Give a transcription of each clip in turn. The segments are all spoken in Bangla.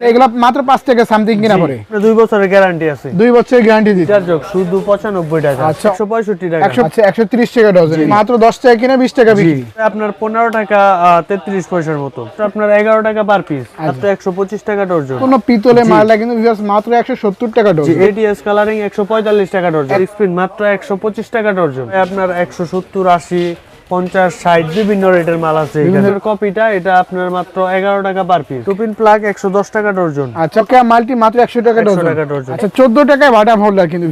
এগুলো মাত্র টাকা সামথিং কিনা পড়ে। দুই বছরের গ্যারান্টি আছে। দুই বছরের গ্যারান্টি দিচ্ছে চার শুধু পঁচানব্বই টাকা। আচ্ছা। টাকা। আচ্ছা একশো তিরিশ টাকা ডজন মাত্র দশ টাকা কিনা বিশ টাকা বিক্রি। আপনার পনেরো টাকা তেত্রিশ পয়সার মতো। আপনার এগারো টাকা পার পিস আচ্ছা। মাত্র একশো পঁচিশ টাকা ডর্জন কোনো পিতলে মালটা কিন্তু viewers মাত্র একশো সত্তর টাকা ডজন এটিএস কালারিং একশো পঁয়তাল্লিশ টাকা ডর্জন স্পিন মাত্র একশো পঁচিশ টাকা ডর্জন আপনার একশো সত্তর আশি পঞ্চাশ ষাট বিভিন্ন রেটের মাল আছে কপিটা এটা আপনার মাত্র এগারো টাকা পার পিস টুপিন প্লাগ একশো দশ টাকা ডর্জন আচ্ছা কে মালটি মাত্র একশো টাকা টাকা ডজন। আচ্ছা চোদ্দ টাকায় বাটা হোল্ডার কিন্তু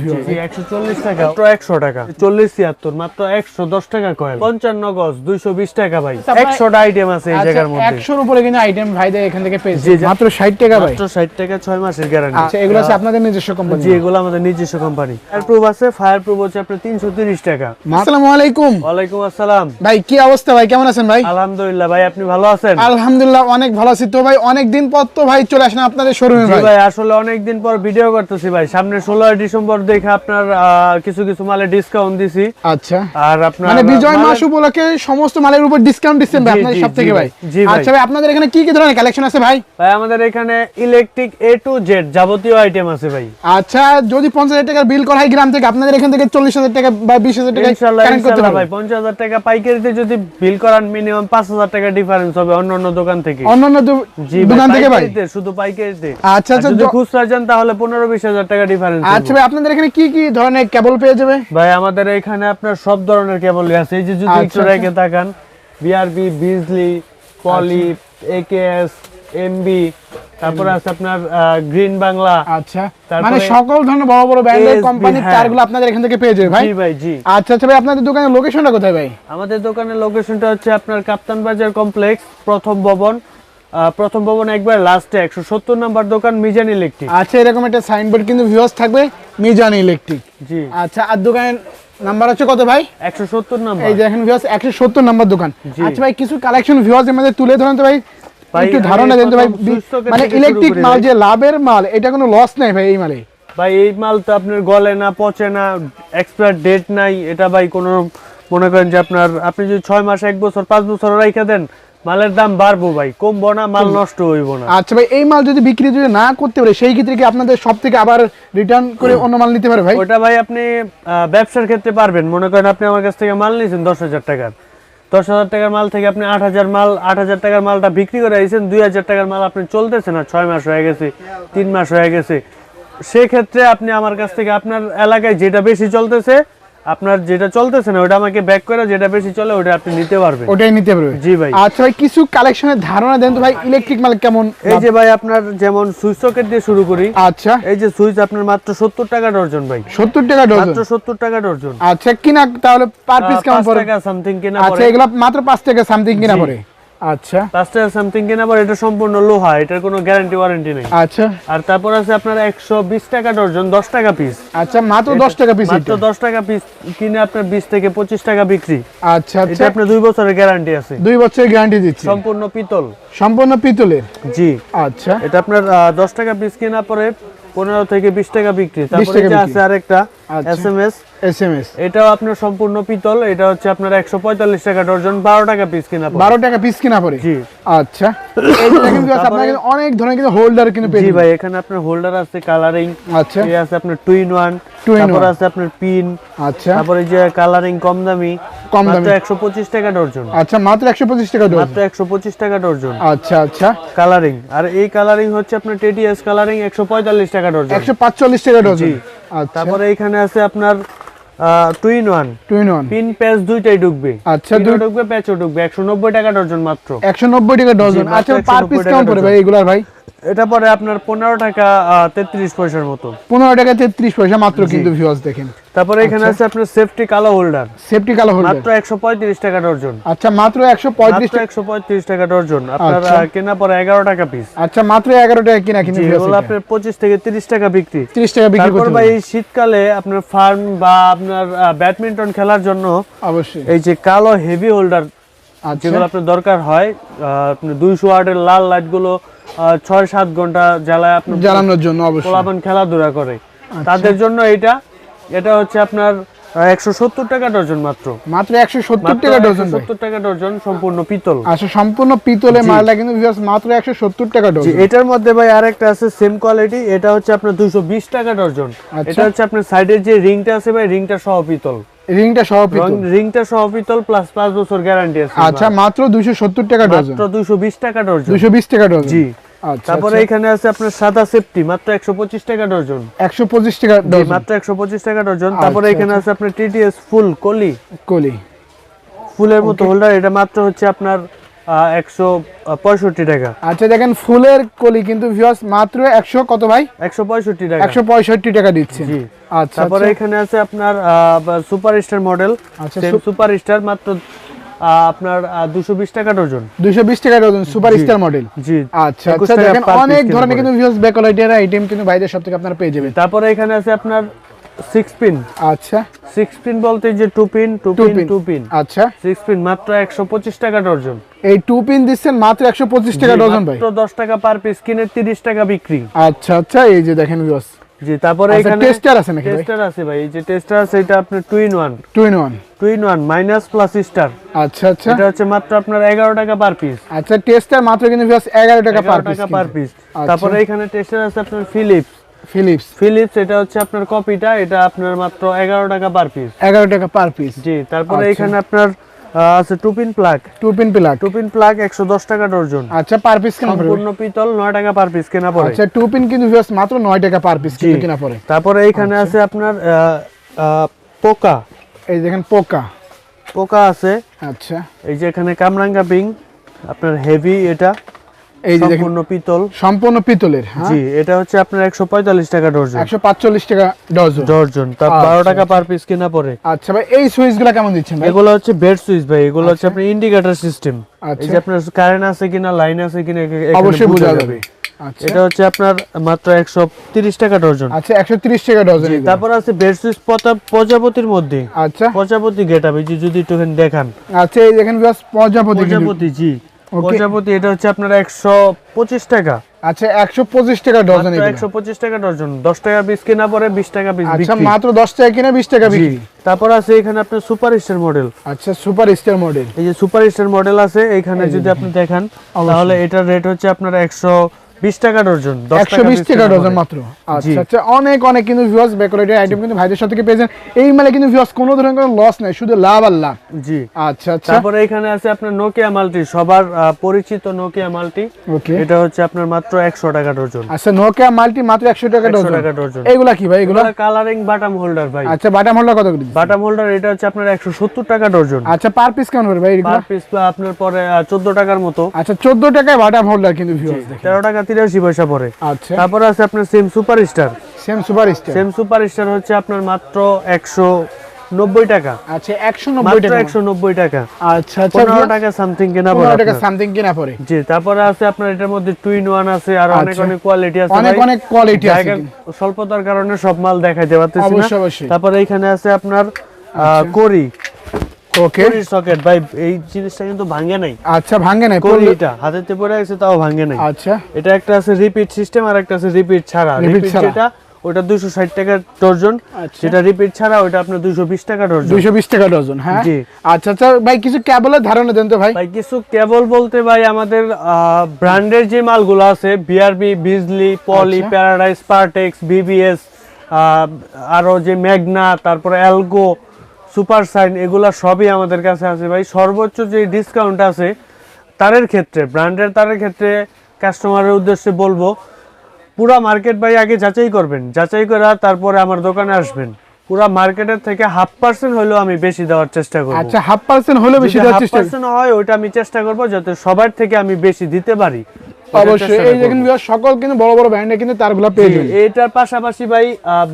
একশো চল্লিশ টাকা। মাত্র একশো টাকা। চল্লিশ ছিয়াত্তর মাত্র একশো দশ টাকা কয়েল পঞ্চান্ন গজ দুইশো বিশ টাকা ভাই। একশোটা আইটেম আছে এই আচ্ছা জায়গার মধ্যে। একশোর উপরে কিন্তু আইটেম ভাইদের এখান থেকে পেয়েছে। মাত্র ষাট টাকা ভাই। মাত্র ষাট টাকা ছয় মাসের গ্যারান্টি আচ্ছা এগুলো আছে আপনাদের নিজস্ব কোম্পানি জি এগুলো আমাদের নিজস্ব কোম্পানি ফায়ার প্রুফ আছে ফায়ার প্রুফ হচ্ছে আপনার তিনশো তিরিশ টাকা। আসসালামু আলাইকুম। ওয়ালাইকুম আসসালাম। ভাই কি অবস্থা ভাই? কেমন আছেন ভাই? আলহামদুলিল্লাহ ভাই আপনি ভালো আছেন? আলহামদুলিল্লাহ অনেক ভালো আছি। তো ভাই অনেক দিন পর তো ভাই চলে আসেন আপনাদের শোরুমে ভাই। ভাই আসলে অনেকদিন পর ভিডিও করতেছি ভাই। সামনে ষোলোই ডিসেম্বর দেখে আপনার কিছু কিছু মালে ডিসকাউন্ট দিছি। আচ্ছা। আর আপনার মানে বিজয় মাস উপলক্ষে সমস্ত মালের উপর ডিসকাউন্ট দিচ্ছেন ভাই আপনাদের সব থেকে ভাই। জি ভাই। আচ্ছা ভাই আপনাদের এখানে কি কি ধরনের কালেকশন আছে ভাই? ভাই আমাদের এখানে ইলেকট্রিক এ টু জেড যাবতীয় আইটেম আছে ভাই। আচ্ছা যদি পঞ্চাশ হাজার টাকার বিল করা হয় গ্রাম থেকে আপনাদের এখান থেকে চল্লিশ হাজার টাকা বা বিশ হাজার টাকা পারবেন। ভাই পঞ্চাশ হাজার টাকা পাইকারিতে যদি বিল করান মিনিমাম পাঁচ হাজার টাকা ডিফারেন্স হবে অন্য অন্য দোকান থেকে। অন্যান্য দোকান থেকে ভাই? শুধু পাইকারিতে। আচ্ছা আচ্ছা যদি খুচরা যান তাহলে পনেরো বিশ হাজার টাকা ডিফারেন্স আচ্ছা ভাই আপনাদের এখানে কি কি ধরনের কেবল পেয়ে যাবে? ভাই আমাদের এখানে আপনার সব ধরনের কেবল আছে। এই যে যদি আচ্ছা, একটু আচ্ছা। রেখে তাকান বিআরবি বিজলি পলি একেএস এমবি তারপরে আছে আপনার গ্রিন বাংলা। আচ্ছা। মানে সকল ধরনের বড় বড় ব্র্যান্ডের কোম্পানির। তারগুলো আপনাদের এখান থেকে পেয়ে যাবে ভাই? জি ভাই জি। আচ্ছা আচ্ছা ভাই আপনাদের দোকানের লোকেশনটা কোথায় ভাই? আমাদের দোকানের লোকেশনটা হচ্ছে আপনার কাপ্তান বাজার কমপ্লেক্স প্রথম ভবন। প্রথম ভবন একবার লাস্টে একশো সত্তর নাম্বার দোকান মিজান ইলেকট্রিক আচ্ছা এরকম একটা সাইনবোর্ড কিন্তু ভিউয়ার্স থাকবে মিজান ইলেকট্রিক জি। আচ্ছা আর দোকানের নাম্বার হচ্ছে কত ভাই? একশো সত্তর নাম্বার। এই দেখেন ভিউয়ার্স একশো সত্তর নাম্বার দোকান। আচ্ছা ভাই কিছু কালেকশন ভিউয়ার্স আমাদের তুলে ধরেন তো ভাই, একটু ধারণা দেন তো ভাই মানে ইলেকট্রিক মাল যে লাভের মাল এটা কোনো লস নাই ভাই এই মালে। ভাই এই মাল তো আপনার গলে না পচে না এক্সপায়ার ডেট নাই এটা ভাই কোনো মনে করেন যে আপনার আপনি যদি ছয় মাস এক বছর পাঁচ বছর রেখে দেন মালের দাম বাড়বো ভাই কমবো না মাল নষ্ট হইব না। আচ্ছা ভাই এই মাল যদি বিক্রি যদি না করতে পারে সেই ক্ষেত্রে কি আপনাদের সব থেকে আবার রিটার্ন করে অন্য মাল নিতে পারে ভাই? ওটা ভাই আপনি ব্যবসার ক্ষেত্রে পারবেন। মনে করেন আপনি আমার কাছ থেকে মাল নিয়েছেন দশ হাজার টাকার। দশ হাজার টাকার মাল থেকে আপনি আট হাজার মাল, আট হাজার টাকার মালটা বিক্রি করে আইছেন, দুই হাজার টাকার মাল আপনি চলতেছে না, ছয় মাস হয়ে গেছে, তিন মাস হয়ে গেছে। সেক্ষেত্রে আপনি আমার কাছ থেকে আপনার এলাকায় যেটা বেশি চলতেছে আপনার যেটা চলতেছে না ওটা আমাকে ব্যাক করে যেটা বেশি চলে ওটা আপনি নিতে পারবেন। ওটাই নিতে পারবেন জি ভাই। আচ্ছা ভাই কিছু কালেকশনের ধারণা দেন তো ভাই ইলেকট্রিক মাল কেমন এই যে ভাই আপনার যেমন সুইচ সকেট দিয়ে শুরু করি আচ্ছা। এই যে সুইচ আপনার মাত্র সত্তর টাকা ডর্জন ভাই। সত্তর টাকা ডজন মাত্র সত্তর টাকা ডর্জন আচ্ছা কিনা তাহলে পার পিস কেমন পড়ে? 5 টাকা সামথিং কিনা পড়ে। আচ্ছা এগুলা মাত্র 5 টাকা সামথিং কিনা। পড়ে। আচ্ছা। টাকা সামথিং কেনা পড়ে এটা সম্পূর্ণ লোহা এটার কোনো গ্যারান্টি ওয়ারেন্টি নেই। আচ্ছা। আর তারপর আছে আপনার একশো বিশ টাকা ডর্জন দশ টাকা পিস আচ্ছা মাত্র দশ টাকা পিস মাত্র দশ টাকা পিস কিনে আপনার বিশ থেকে পঁচিশ টাকা বিক্রি। আচ্ছা এটা আচ্ছা। আপনার দুই বছরের গ্যারান্টি আছে। দুই বছরের গ্যারান্টি দিচ্ছি। সম্পূর্ণ পিতল। সম্পূর্ণ পিতলের? জি। আচ্ছা। এটা আপনার আহ, দশ টাকা পিস কেনা পরে পনেরো থেকে বিশ টাকা বিক্রি। তারপরে। আছে আরেকটা। আচ্ছা। S M S S M S এটাও আপনার সম্পূর্ণ পিতল এটা হচ্ছে আপনার একশো পঁয়তাল্লিশ টাকা ডর্জন বারো টাকা পিস কেনা পড়ে। টাকা পিস কিনা পড়ে? জি। আচ্ছা। এই যে আপনার কিন্তু অনেক ধরনের কিন্তু হোল্ডার কিন্তু পেয়ে জি ভাই এখানে আপনার হোল্ডার আছে কালারিং আচ্ছা। এই আছে আপনার টুইন ওয়ান তারপর আছে আপনার পিন আচ্ছা। তারপরে যে কালারিং কম দামি কম দামি। টাকা আচ্ছা মাত্র একশো পঁচিশ টাকা মাত্র টাকা আচ্ছা আচ্ছা। কালারিং আর এই কালারিং হচ্ছে আপনার কালারিং একশো পঁয়তাল্লিশ টাকা টাকা জি। আচ্ছা। তারপরে এখানে আছে আপনার twin one twin one pin patch দুইটাই ঢুকবে। আচ্ছা দুটো ঢুকবে প্যাচও ঢুকবে। একশো নব্বই টাকা ডজন মাত্র। একশো নব্বই টাকা ডজন। আচ্ছা পার পিস কেমন পড়ে ডজন। ভাই এগুলার ভাই? এটা পরে আপনার পনেরো টাকা তেত্রিশ পয়সার মতো। পনেরো টাকা তেত্রিশ পয়সা মাত্র কিন্তু ভিউয়ার্স দেখেন। তারপরে এখানে আছে আপনার সেফটি কালো হোল্ডার সেফটি কালো হোল্ডার মাত্র একশো পঁয়ত্রিশ টাকা ডর্জন আচ্ছা মাত্র একশো পঁয়ত্রিশ মাত্র একশো পঁয়ত্রিশ টাকা ডর্জন আপনার আচ্ছা। কেনা পরে এগারো টাকা পিস আচ্ছা মাত্র এগারো টাকা কিনা কিন্তু এগুলো আপনার পঁচিশ থেকে তিরিশ টাকা বিক্রি। তিরিশ টাকা বিক্রি করতে ভাই। এই শীতকালে আপনার ফার্ম বা আপনার ব্যাডমিন্টন খেলার জন্য অবশ্যই। এই যে কালো হেভি হোল্ডার আচ্ছা। যেগুলো আপনার দরকার হয় আপনার দুইশো ওয়াটের লাল লাইটগুলো ছয় সাত ঘণ্টা জ্বালায় আপনার জ্বালানোর জন্য অবশ্যই। পোলাপান খেলাধুলা করে। তাদের জন্য এটা এটা হচ্ছে আপনার একশো সত্তর টাকা ডজন মাত্র। মাত্র একশো সত্তর টাকা ডজন ভাই। 170 টাকা ডজন সম্পূর্ণ পিতল। আচ্ছা সম্পূর্ণ। মালটা কিন্তু মাত্র একশো সত্তর টাকা ডজন। এটার মধ্যে ভাই আরেকটা আছে সেম কোয়ালিটি এটা হচ্ছে আপনার দুশো বিশ টাকা ডজন। আচ্ছা। এটা হচ্ছে আপনার সাইডের যে রিংটা আছে ভাই রিংটা সহ পিতল। রিংটা সহ পিতল। রিংটা সহ পিতল প্লাস পাঁচ বছর গ্যারান্টি আছে আচ্ছা মাত্র দুইশো সত্তর টাকা ডজন। মাত্র দুশো বিশ টাকা ডজন। দুইশো বিশ টাকা ডজন। জি। আচ্ছা তারপরে এখানে আছে আপনার সাদা সেফটি মাত্র একশো পঁচিশ টাকা ডজন। একশো পঁচিশ টাকা জি, ডজন। মাত্র একশো পঁচিশ টাকা ডজন। তারপরে আচ্ছা, এখানে আছে আপনার টিটিএস ফুল কলি। কলি। ফুলের মতো হোল্ডার এটা মাত্র হচ্ছে আপনার একশো পঁয়ষট্টি টাকা। আচ্ছা দেখেন ফুলের কলি কিন্তু ভিউয়ার্স মাত্র একশো কত ভাই? একশো পঁয়ষট্টি টাকা। একশো পঁয়ষট্টি টাকা দিচ্ছে। জি। আচ্ছা তারপরে আচ্ছা। এখানে আছে আপনার সুপার স্টার মডেল। আচ্ছা, সুপার স্টার মাত্র আহ, আপনার দুশো বিশ টাকা ডজন। দুইশো বিশ টাকা ডজন সুপার স্টার মডেল। জি। আচ্ছা 21 আচ্ছা দেখেন অনেক ধরনের। কিন্তু ভিউয়ার্স ব্যাকলাইটের আইটেম কিন্তু বাইরের সব থেকে আপনারা পেয়ে যাবেন। তারপরে এখানে আছে আপনার সিক্স পিন আচ্ছা। সিক্স পিন বলতে যে two pin two pin pin two pin আচ্ছা। সিক্স পিন মাত্র একশো পঁচিশ টাকা ডজন। এই টু পিন দিচ্ছেন মাত্র একশো পঁচিশ টাকা ডজন ভাই। দশ টাকা পার পিস কিনে তিরিশ টাকা বিক্রি। আচ্ছা আচ্ছা এই যে দেখেন জি তারপরে আচ্ছা এখানে টেস্টার আছে নাকি টেস্টার আছে ভাই এই যে টেস্টার আছে এটা আপনার two in one two in one two in one minus plus star আচ্ছা আচ্ছা। এটা হচ্ছে মাত্র আপনার এগারো টাকা পার পিস আচ্ছা টেস্টার মাত্র কিন্তু ভিউয়ার্স এগারো টাকা পার পিস পার পিস। তারপরে এখানে টেস্টার আছে আপনার ফিলিপস ফিলিপস ফিলিপস এটা হচ্ছে আপনার কপিটা এটা আপনার মাত্র এগারো টাকা পার পিস এগারো টাকা পার পিস জি তারপরে আচ্ছা। এখানে আপনার আছে two pin plug two pin plug two pin plug একশো দশ টাকা ডর্জন আচ্ছা পার পিস কেনা সম্পূর্ণ পিতল নয় টাকা পার পিস কেনা পড়ে। আচ্ছা টু পিন কিন্তু ভিউয়ার্স মাত্র নয় টাকা পার পিস কিন্তু। কেনা পড়ে। তারপরে এখানে আছে আপনার পোকা। এই দেখেন পোকা। পোকা আছে। আচ্ছা। এই যে এখানে কামরাঙ্গা পিং আপনার হেভি এটা। এই যে সম্পূর্ণ পিতল। সম্পূর্ণ পিতলের হ্যাঁ? জি এটা হচ্ছে আপনার টাকা ডজন আচ্ছা, টাকা পার পিস কেনা পড়ে। আচ্ছা ভাই এই সুইচ কেমন দিচ্ছেন ভাই? এগুলো হচ্ছে বেড সুইচ ভাই এগুলো হচ্ছে আপনার ইন্ডিকেটর সিস্টেম। এই আচ্ছা যে আপনার কারেন্ট আছে কিনা লাইন আছে কিনা অবশ্যই বোঝা বোঝা যাবে। আচ্ছা। এটা হচ্ছে আপনার মাত্র একশো তিরিশ টাকা ডর্জন। আচ্ছা একশো তিরিশ টাকা ডজন এগুলো। তারপর আছে বেড সুইচ প্রজাপতির মধ্যে। আচ্ছা। প্রজাপতি গেট আপে যদি একটুখানি দেখান। আচ্ছা এই দেখেন প্রজাপতি প্রজাপতি জি. প্রজাপতি এটা হচ্ছে আপনার একশো পঁচিশ টাকা। আচ্ছা একশো পঁচিশ টাকা ডজন একশো পঁচিশ টাকা ডজন। দশ টাকা পিস কেনা পরে বিশ টাকা পিস আচ্ছা মাত্র দশ টাকা কিনা বিশ টাকা পিস বিক্রি। তারপর আছে এখানে আপনার সুপার স্টার মডেল। আচ্ছা সুপার স্টার মডেল। এই যে সুপার স্টার মডেল আছে এখানে যদি আপনি দেখেন। তাহলে এটার রেট হচ্ছে আপনার একশো বিশ টাকা ডর্জন দশ একশো বিশ টাকা ডজন মাত্র। আচ্ছা আচ্ছা অনেক অনেক কিন্তু ভিউয়ার্স বেকোরেটেড আইটেম কিন্তু ভাইদের সাথে পেয়েছেন? এই মেলে কিন্তু ভিউয়ার্স কোনো ধরনের কোনো লস নাই শুধু লাভ আর লাভ। জি। আচ্ছা আচ্ছা। তারপরে এখানে আছে আপনার নোকিয়া মাল্টি সবার পরিচিত নোকিয়া মাল্টি ওকে এটা হচ্ছে আপনার মাত্র একশো টাকা ডর্জন আচ্ছা নোকিয়া মাল্টি মাত্র একশো টাকা 100 টাকা ডজন। এইগুলা কি ভাই এগুলা? কালারিং বাটাম হোল্ডার ভাই। আচ্ছা বাটাম হল্লা কত করে বাটাম হোল্ডার এটা হচ্ছে আপনার একশো সত্তর টাকা ডর্জন আচ্ছা পার পিস কেমন করে ভাই পার পিস আপনার পরে চোদ্দ টাকার মতো। আচ্ছা চোদ্দ টাকায় বাটাম হোল্ডার কিন্তু ভিউয়ার্স দেখেন। তেরো টাকা তিরাশি পয়সা পরে আচ্ছা। তারপরে আছে আপনার same super star same super star same super star হচ্ছে আপনার মাত্র একশো নব্বই টাকা। আচ্ছা একশো নব্বই টাকা। একশো নব্বই টাকা। আচ্ছা পনেরো টাকা সামথিং কেনা পড়ে টাকা সামথিং কিনা পড়ে। জি তারপরে আছে আপনার এটার মধ্যে টুইন ওয়ান আছে আর অনেক। অনেক কোয়ালিটি আছে অনেক অনেক কোয়ালিটি আছে। স্বল্পতার কারণে সব মাল দেখাইতে পারতেছি না। তারপরে এখানে আছে আপনার করি ওকে সকেট ভাই এই জিনিসটা কিন্তু ভাঙে নাই। আচ্ছা ভাঙে নাই। এটা হাতেতে পড়ে গেছে তাও ভাঙে নাই। আচ্ছা। এটা একটা আছে রিপিট সিস্টেম আর একটা আছে রিপিট ছাড়া। রিপিট। যেটা ওটা দুশো ষাট টাকা ডর্জন আচ্ছা। যেটা রিপিট ছাড়া ওটা আপনার দুশো বিশ টাকা ডর্জন দুইশো বিশ টাকা ডজন হ্যাঁ? জি। আচ্ছা আচ্ছা ভাই কিছু ক্যাবলের ধারণা দেন তো ভাই। ভাই কিছু কেবল বলতে ভাই আমাদের ব্র্যান্ডের যে মালগুলো আছে বিআরবি বিজলি পলি আচ্ছা। প্যারাডাইস পার্টেক্স বিবিএস আরও যে ম্যাগনা তারপরে অ্যালগো সুপার সাইন এগুলা সবই আমাদের কাছে আছে ভাই। সর্বোচ্চ যে ডিসকাউন্ট আছে তারের ক্ষেত্রে ব্র্যান্ডের তারের ক্ষেত্রে কাস্টমারের উদ্দেশ্যে বলব পুরা মার্কেট ভাই আগে যাচাই করবেন। যাচাই করা তারপরে আমার দোকানে আসবেন। পুরা মার্কেটের থেকে হাফ পার্সেন্ট হলেও আমি বেশি দেওয়ার চেষ্টা করব। আচ্ছা হাফ পার্সেন্ট হলেও বেশি দেওয়ার চেষ্টা হয় ওইটা আমি চেষ্টা করব যাতে সবার থেকে আমি বেশি দিতে পারি। অবশ্যই। এই দেখেন। সকল কিন্তু বড় বড় ব্র্যান্ডে কিন্তু তারগুলা পেয়ে যাবেন। এটার পাশাপাশি ভাই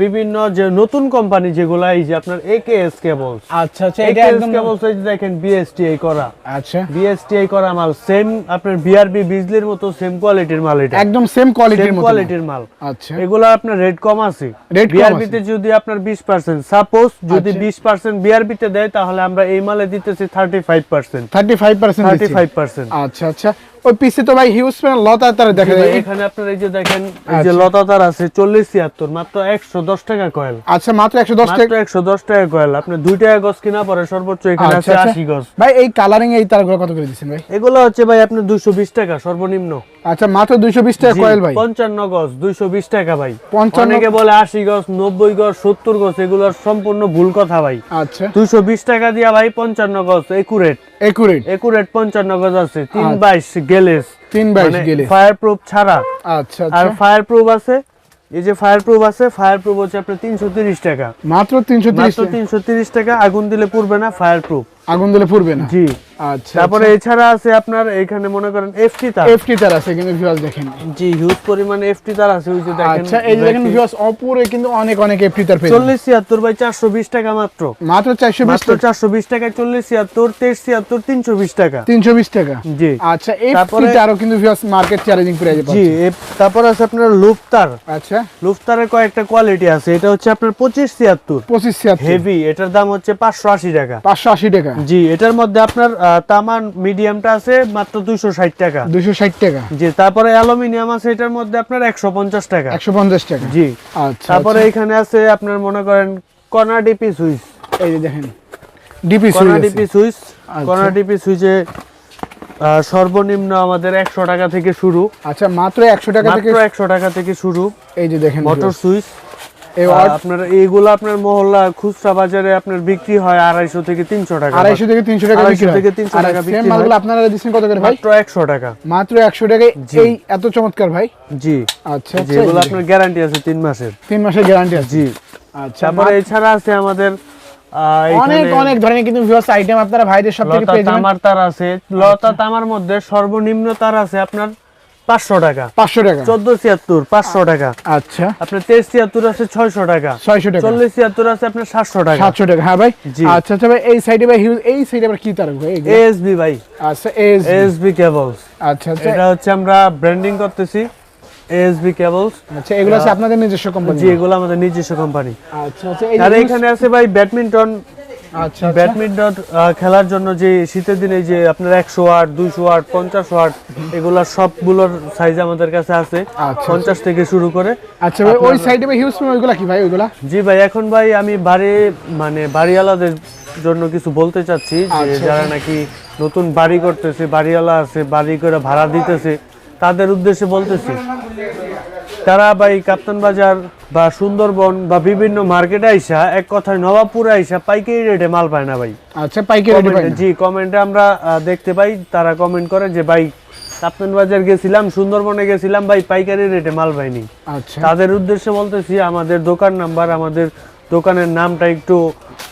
বিভিন্ন যে নতুন কোম্পানি যেগুলো এই যে আপনার একেএস কেবল আচ্ছা আচ্ছা এটা একদম কেবল এই যে দেখেন বিএসটিআই করা। আচ্ছা। বিএসটিআই করা মাল সেম আপনার বিআরবি বিজলির মতো সেম কোয়ালিটির মাল এটা। একদম সেম কোয়ালিটির মতো। কোয়ালিটির মাল। আচ্ছা। এগুলো আপনার রেট কম আছে। বিআরবি তে যদি আপনার 20% সাপোজ যদি আচ্ছা। 20% বিআরবি তে দেয় তাহলে আমরা এই মালে দিতেছি 35% থার্টি ফাইভ পার্সেন্ট 35% আচ্ছা আচ্ছা। ওই পিসে তো ভাই হিউজ লতা তারা দেখা যায় এখানে আপনার এই যে দেখেন এই যে আচ্ছা। লতা তার আছে চল্লিশ ছিয়াত্তর মাত্র একশো দশ টাকা কয়েল। আচ্ছা মাত্র একশো দশ মাত্র টাকা একশো দশ টাকা কয়েল। আপনি দুই টাকা গজ কিনা পরে সর্বোচ্চ এখানে আচ্ছা, আছে আচ্ছা। আশি গজ ভাই এই কালারিং এই তারগুলো কত করে দিচ্ছেন ভাই? এগুলো হচ্ছে ভাই দুইশো বিশ টাকা সর্বনিম্ন। আচ্ছা মাত্র দুইশো বিশ টাকা কয়েল ভাই। পঞ্চান্ন গজ দুইশো বিশ টাকা ভাই। 55 অনেকে বলে আশি গজ নব্বই গজ সত্তর গজ এগুলোর সম্পূর্ণ ভুল কথা ভাই। আচ্ছা। দুইশো বিশ টাকা দিয়া ভাই পঞ্চান্ন গজ একুরেট একুরেট। একুরেট পঞ্চান্ন গজ আছে তিন গ্যালেস বাইশ গ্যালেস তিন বাইশ গেলে ছাড়া। আচ্ছা আর ফায়ারপ্রুফ আছে এই যে ফায়ারপ্রুফ আছে ফায়ার প্রুফ হচ্ছে আপনার তিনশো তিরিশ টাকা। মাত্র তিনশো তিরিশ মাত্র তিনশো তিরিশ টাকা আগুন দিলে পড়বে না ফায়ার প্রুফ আগুন দিলে পড়বে না। জি। আচ্ছা তারপরে এছাড়া আছে আপনার এখানে মনে করেন এফটি তার। এফটি তার আছে কিন্তু ভিউয়ার্স দেখেন জি হিউজ পরিমাণে এফটি তার আছে ওই যে দেখেন আচ্ছা এই যে দেখেন ভিউয়ার্স অপরে কিন্তু অনেক অনেক এফটি তার পেয়ে চল্লিশ ছিয়াত্তর বাই চারশো বিশ টাকা মাত্র। মাত্র চারশো বিশ মাত্র চারশো বিশ টাকায় চল্লিশ ছিয়াত্তর তেইশ ছিয়াত্তর তিনশো বিশ টাকা। তিনশো বিশ টাকা। জি। আচ্ছা ফ্রিটা আরও কিন্তু ভিউয়ার্স মার্কেট চ্যালেঞ্জিং প্রাইজে জি পাচ্ছে। এ- তারপর আছে আপনার লুফতার আচ্ছা। লুফতারের কয়েকটা কোয়ালিটি আছে এটা হচ্ছে আপনার পঁচিশ ছিয়াত্তর। পঁচিশ ছিয়াত্তর। হেভি এটার দাম হচ্ছে পাঁচশো আশি টাকা। পাঁচশো আশি টাকা। জি এটার মধ্যে আপনার তামান মিডিয়ামটা আছে মাত্র দুইশো ষাট টাকা। দুশো ষাট টাকা। জি তারপরে অ্যালুমিনিয়াম আছে এটার মধ্যে আপনার একশো পঞ্চাশ টাকা। একশো পঞ্চাশ টাকা। জি আচ্ছা তারপরে আচ্ছা। এখানে আছে আপনার মনে করেন কর্নার ডিপি সুইচ। এই যে দেখেন ডিপি কর্নার ডিপি সুইচ আচ্ছা। কর্নার ডিপি সুইচে সর্বনিম্ন আমাদের একশো টাকা থেকে শুরু। আচ্ছা মাত্র একশো টাকা থেকে মাত্র একশো টাকা থেকে শুরু। এই যে দেখেন মোটর সুইচ। আপনার এইগুলো আপনার মহল্লা খুচরা বাজারে আপনার বিক্রি হয় আড়াইশো থেকে তিনশো টাকা। আড়াইশো থেকে তিনশো টাকা বিক্রি থেকে 300 আর টাকা বিক্রি মালগুলো আপনারা দিচ্ছেন কত করে ভাই? মাত্র একশো টাকা। মাত্র একশো টাকায় জি। এই এত চমৎকার ভাই। জি। আচ্ছা আচ্ছা, যেগুলো আপনার গ্যারান্টি আছে তিন মাসের। তিন মাসের গ্যারান্টি আছে। জি। আচ্ছা তারপরে এছাড়া আছে আমাদের অনেক অনেক ধরনের কিন্তু ভিউয়ার্স আইটেম আপনারা ভাইদের সব থেকে পেয়ে যাবেন। তামার তার আছে। লতা তামার মধ্যে সর্বনিম্ন তার আছে আপনার পাঁচশো টাকা। পাঁচশো টাকা। চোদ্দ ছিয়াত্তর পাঁচশো টাকা। আচ্ছা। আপনার তেইশ ছিয়াত্তর আছে ছয়শো টাকা। ছয়শো টাকা। চল্লিশ ছিয়াত্তর আছে আপনার সাতশো টাকা। সাতশো টাকা। হ্যাঁ ভাই। আচ্ছা আচ্ছা ভাই এই সাইডে ভাই হিউজ এই সাইডে আবার কি তার ভাই? এএসবি ভাই। আচ্ছা এস এএসবি কেবলস এটা হচ্ছে আমরা ব্র্যান্ডিং করতেছি এএসবি কেবলস আচ্ছা এগুলো আছে আপনাদের নিজস্ব কোম্পানি জি এগুলো আমাদের নিজস্ব কোম্পানি আচ্ছা আচ্ছা আর এখানে আছে ভাই ব্যাডমিন্টন ব্যাডমিন্টন খেলার জন্য যে শীতের দিনে যে আপনার একশো ওয়াট দুইশো ওয়াট পঞ্চাশ ওয়াট এগুলা সবগুলোর সাইজ আমাদের কাছে আছে। আচ্ছা। পঞ্চাশ থেকে শুরু করে। আচ্ছা ভাই ওই সাইডে ভাই হিউজ ওইগুলা কি ভাই ওইগুলা? জি ভাই এখন ভাই আমি বাড়ি মানে বাড়িওয়ালাদের জন্য কিছু বলতে চাচ্ছি যে আচ্ছা। যারা নাকি নতুন বাড়ি করতেছে বাড়িওয়ালা আছে বাড়ি করে ভাড়া দিতেছে তাদের উদ্দেশ্যে বলতেছি। তারা বা এই কাপ্তান বাজার বা সুন্দরবন বা বিভিন্ন মার্কেটে আইসা এক কথায় নবাবপুরে আইসা পাইকারি রেটে মাল পায় না ভাই। আচ্ছা পাইকারি রেটে জি কমেন্টে আমরা দেখতে পাই তারা কমেন্ট করে যে ভাই কাপ্তান বাজার গেছিলাম সুন্দরবনে গেছিলাম ভাই পাইকারি রেটে মাল পাইনি। আচ্ছা। তাদের উদ্দেশ্যে বলতেছি আমাদের দোকান নাম্বার আমাদের দোকানের নামটা একটু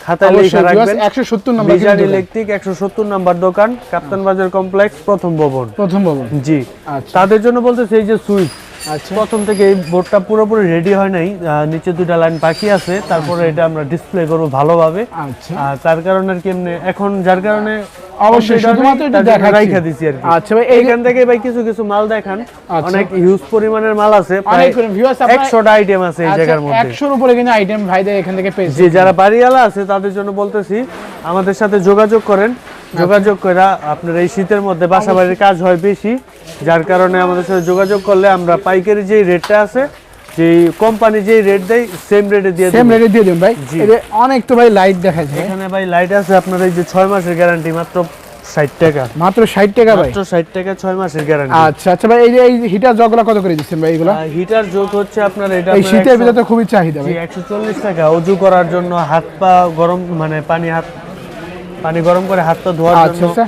খাতায় লেখা রাখবেন। একশো সত্তর নম্বর বিজান ইলেকট্রিক একশো সত্তর নাম্বার দোকান কাপ্তান বাজার কমপ্লেক্স প্রথম ভবন। প্রথম ভবন। জি। আচ্ছা। তাদের জন্য বলতেছে এই যে সুইচ আচ্ছা। প্রথম থেকে এই বোর্ডটা পুরোপুরি রেডি হয় নাই নিচে দুটা লাইন বাকি আছে তারপরে এটা আমরা ডিসপ্লে করব ভালোভাবে। আচ্ছা। আর তার কারণে আর কি এমনি এখন যার কারণে অবশ্যই, শুধুমাত্র এটা রাইখা দিছি আর আচ্ছা ভাই এইখান থেকে ভাই কিছু কিছু মাল দেখান। আচ্ছা। অনেক হিউজ পরিমাণের মাল আছে আপনারা একশোটা আইটেম আছে এই জায়গার মধ্যে। একশোর উপরে কিন্তু আইটেম ভাইদের এখান থেকে পেয়েছে যে যারা বাড়িওয়ালা আছে তাদের জন্য বলতেছি আমাদের সাথে যোগাযোগ করেন। যোগাযোগ করে আপনার এই শীতের মধ্যে বাসা বাড়ির কাজ হয় বেশি যার কারণে আমাদের সাথে যোগাযোগ করলে আমরা পাইকারি যে রেটটা আছে যে কোম্পানি যে রেট দেয় সেম রেটে দিয়ে সেম রেটে দিয়ে দিন ভাই। অনেক তো ভাই লাইট দেখা যায়। এখানে ভাই লাইট আছে আপনার এই যে ছয় মাসের গ্যারান্টি মাত্র ষাট টাকা। মাত্র ষাট টাকা ভাই। মাত্র ষাট টাকা ছয় মাসের গ্যারান্টি আচ্ছা আচ্ছা ভাই এই যে এই হিটার জগগুলো কত করে দিচ্ছেন ভাই এগুলো? হিটার যোগ হচ্ছে আপনার এটা এই শীতের ভিতরে তো খুবই চাহিদা ভাই। একশো চল্লিশ টাকা অজু করার জন্য হাত পা গরম মানে পানি হাত পানি গরম করে হাত পা ধোয়ার আচ্ছা, জন্য আচ্ছা।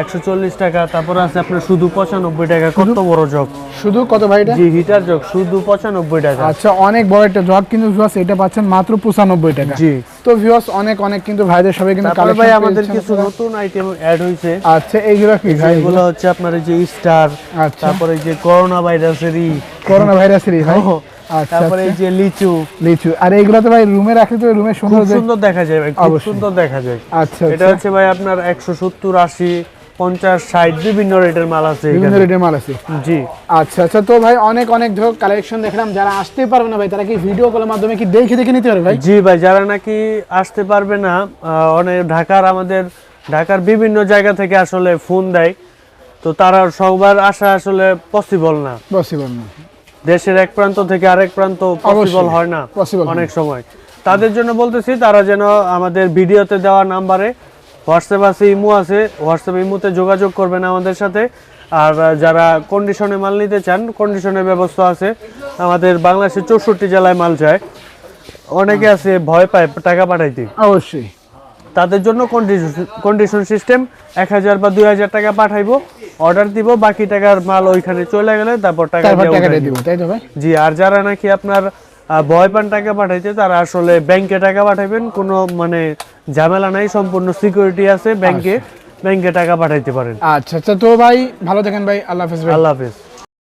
একশো চল্লিশ টাকা তারপর আছে আপনার শুধু পঁচানব্বই টাকা কত বড় জগ? শুধু কত ভাই এটা? জি হিটার জগ শুধু পঁচানব্বই টাকা। আচ্ছা অনেক বড় একটা জগ কিন্তু ভিউয়ার্স এটা পাচ্ছেন মাত্র পঁচানব্বই টাকা। জি। তো ভিউয়ার্স অনেক অনেক কিন্তু ভাইদের সবাই কিন্তু তারপরে ভাই আমাদের কিছু নতুন আইটেম অ্যাড হয়েছে। আচ্ছা এইগুলো কি ভাই? এগুলো হচ্ছে আপনার এই যে স্টার তারপরে এই যে করোনা ভাইরাসের ই করোনা ভাইরাসের ভাই আচ্ছা। তারপরে এই আচ্ছা যে লিচু। লিচু। আর এইগুলো তো ভাই রুমে রাখলে তো রুমে সুন্দর সুন্দর দেখা যায় ভাই সুন্দর দেখা যায়। আচ্ছা এটা আচ্ছা। হচ্ছে ভাই আপনার একশো সত্তর আশি। পঞ্চাশ ষাট বিভিন্ন রেটের মাল আছে বিভিন্ন রেটের মাল আছে। জি। আচ্ছা আচ্ছা তো ভাই অনেক অনেক ধর কালেকশন দেখলাম যারা আসতে পারবে না ভাই তারা কি ভিডিও কলের মাধ্যমে কি দেখে দেখে নিতে পারবে ভাই? জি ভাই যারা নাকি আসতে পারবে না অনেক ঢাকার আমাদের ঢাকার বিভিন্ন জায়গা থেকে আসলে ফোন দেয় তো তারা সবার আসা আসলে পসিবল না। পসিবল না। দেশের এক প্রান্ত থেকে আরেক প্রান্ত পসিবল হয় না অনেক সময়। তাদের জন্য বলতেছি তারা যেন আমাদের ভিডিওতে দেওয়া নাম্বারে হোয়াটসঅ্যাপ আছে ইমো আছে হোয়াটসঅ্যাপ ইমোতে যোগাযোগ করবেন আমাদের সাথে। আর যারা কন্ডিশনে মাল নিতে চান কন্ডিশনের ব্যবস্থা আছে। আমাদের বাংলাদেশের চৌষট্টি জেলায় মাল যায়। অনেকে আছে ভয় পায় টাকা পাঠাইতে। অবশ্যই। তাদের জন্য কন্ডিশন সিস্টেম এক হাজার বা দুই হাজার টাকা পাঠাইবো। অর্ডার দিব বাকি টাকার মাল ওইখানে চলে গেলে তারপর টাকা দিব তাই তো জি আর যারা নাকি আপনার ভয় পান টাকা পাঠাইতে তারা আসলে ব্যাংকে টাকা পাঠাবেন কোনো মানে ঝামেলা নাই সম্পূর্ণ সিকিউরিটি আছে ব্যাংকে ব্যাংকে টাকা পাঠাইতে পারেন। আচ্ছা আচ্ছা তো ভাই ভালো থাকেন ভাই আল্লাহ হাফেজ আল্লাহ হাফেজ।